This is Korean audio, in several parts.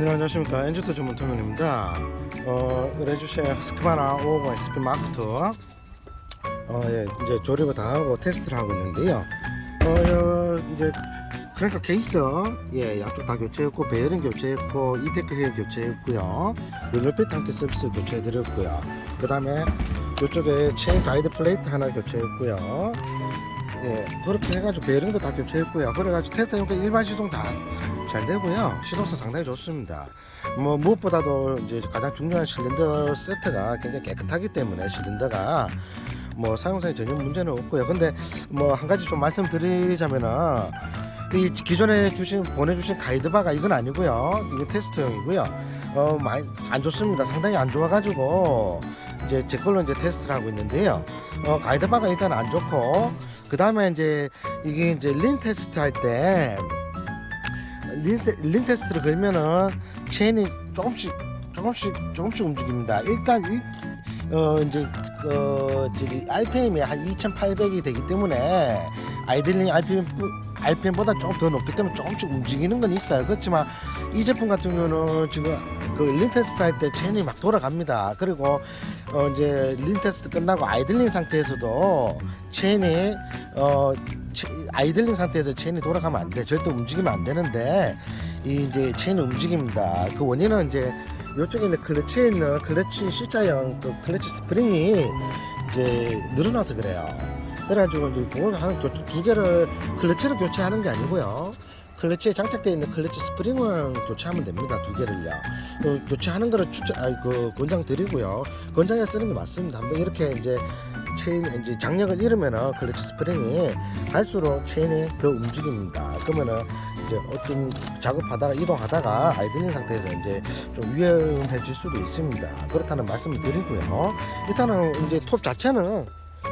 네 안녕하십니까. 엔주터 전문 토면입니다. 어 레주시의 스크바나 550 SP 마크2 어, 예, 이제 조립을 다 하고 테스트를 하고 있는데요. 어, 어 이제 그러니까 케이스 예 양쪽 다 교체했고 베어링 교체했고 이테크 휠 교체했고요. 롤러핏 tank 서비스 교체해드렸고요. 그 다음에 이쪽에 체인 가이드 플레이트 하나 교체했고요 예 그렇게 해가지고 베어링도 다 교체했고요. 그래가지고 테스트 해보니까 일반 시동 다 잘 되고요. 시동성 상당히 좋습니다. 뭐 무엇보다도 이제 가장 중요한 실린더 세트가 굉장히 깨끗하기 때문에 실린더가 뭐 사용성에 전혀 문제는 없고요. 근데 뭐 한 가지 좀 말씀드리자면은 이 기존에 주신 보내주신 가이드바가 이건 아니고요. 이게 테스트용이고요. 어 많이 안 좋습니다. 상당히 안 좋아가지고 이제 제 걸로 이제 테스트를 하고 있는데요. 어 가이드바가 일단 안 좋고 그 다음에 이제 이게 이제 린 테스트 할때 린, 세- 린 테스트를 걸면은 체인이 조금씩 조금씩 조금씩 움직입니다. 일단 일, 어 이제 어 저기 RPM이 한 2,800이 되기 때문에 아이들링 RPM RPM보다 조금 더 높기 때문에 조금씩 움직이는 건 있어요. 그렇지만 이 제품 같은 경우는 지금 그 린 테스트 할 때 체인이 막 돌아갑니다. 그리고 어 이제 린 테스트 끝나고 아이들링 상태에서도 체인이 어 체- 아이들링 상태에서 체인이 돌아가면 안 돼. 절대 움직이면 안 되는데 이 이제 체인이 움직입니다. 그 원인은 이제 이쪽에 있는 클러치에 있는 클러치 C자형 그 클러치 스프링이 이제 늘어나서 그래요. 그래가지고 이제 그걸 하는 교- 두 개를 클러치를 교체하는 게 아니고요. 클러치에 장착되어 있는 클러치 스프링을 교체하면 됩니다. 두 개를요. 그 교체하는 거를 추천, 아니 그 권장 드리고요. 권장에 쓰는 게 맞습니다. 한번 이렇게 이제 체인 이제 장력을 잃으면은 클러치 스프링이 갈수록 체인이 더 움직입니다. 그러면은 이제 어떤 작업하다가 이동하다가 아이들린 상태에서 이제 좀 위험해질 수도 있습니다. 그렇다는 말씀을 드리고요. 일단은 이제 톱 자체는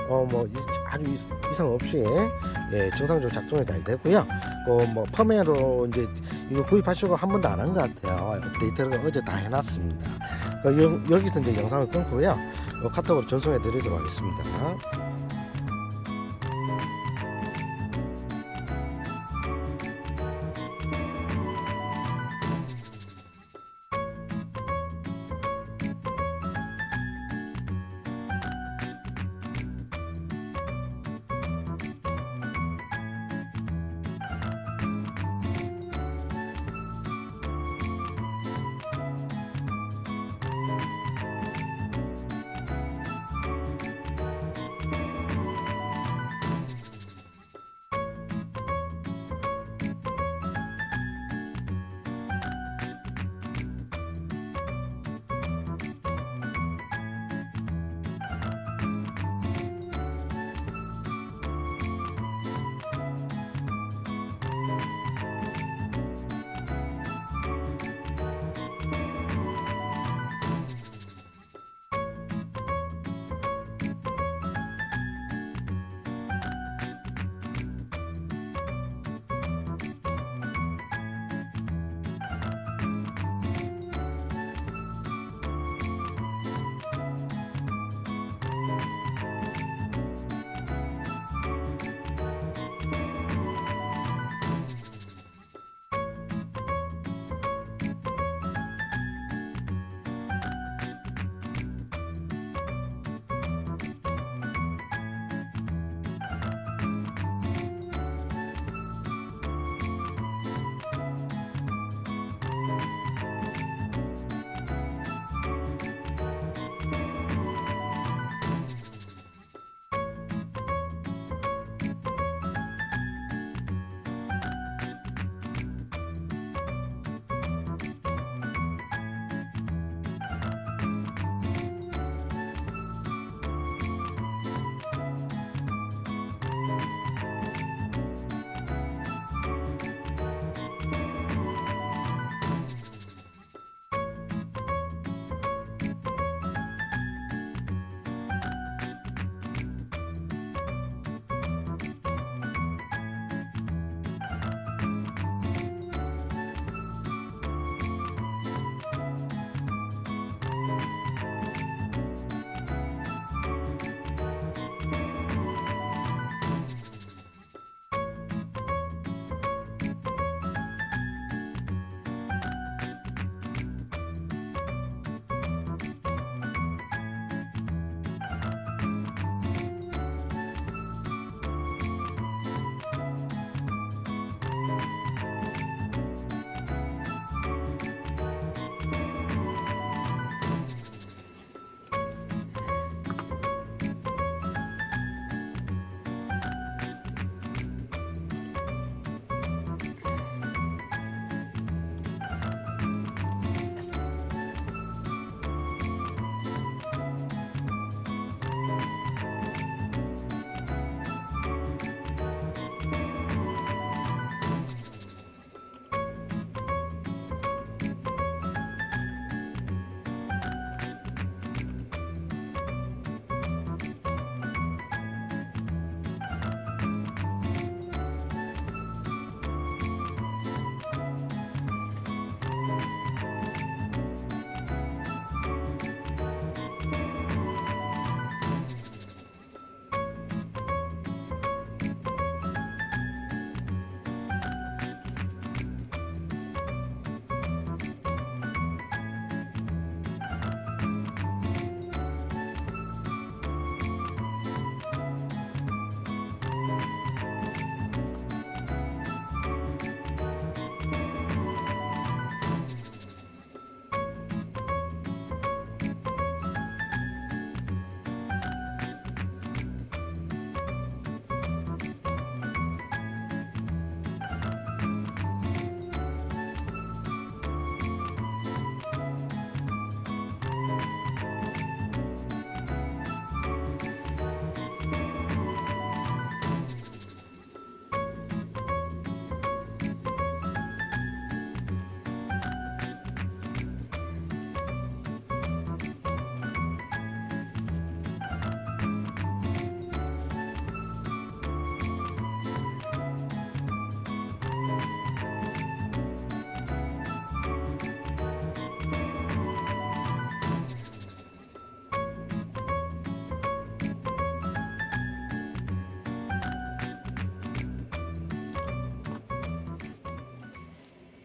어뭐 아주 이- 이상 없이 예, 정상적으로 작동이 잘 되고요. 어뭐 펌웨어로 이제 이거 구입하시고 한 번도 안 한 것 같아요. 업데이트를 어제 다 해놨습니다. 그 여, 여기서 이제 영상을 끊고요. 어, 카톡으로 전송해 드리도록 하겠습니다.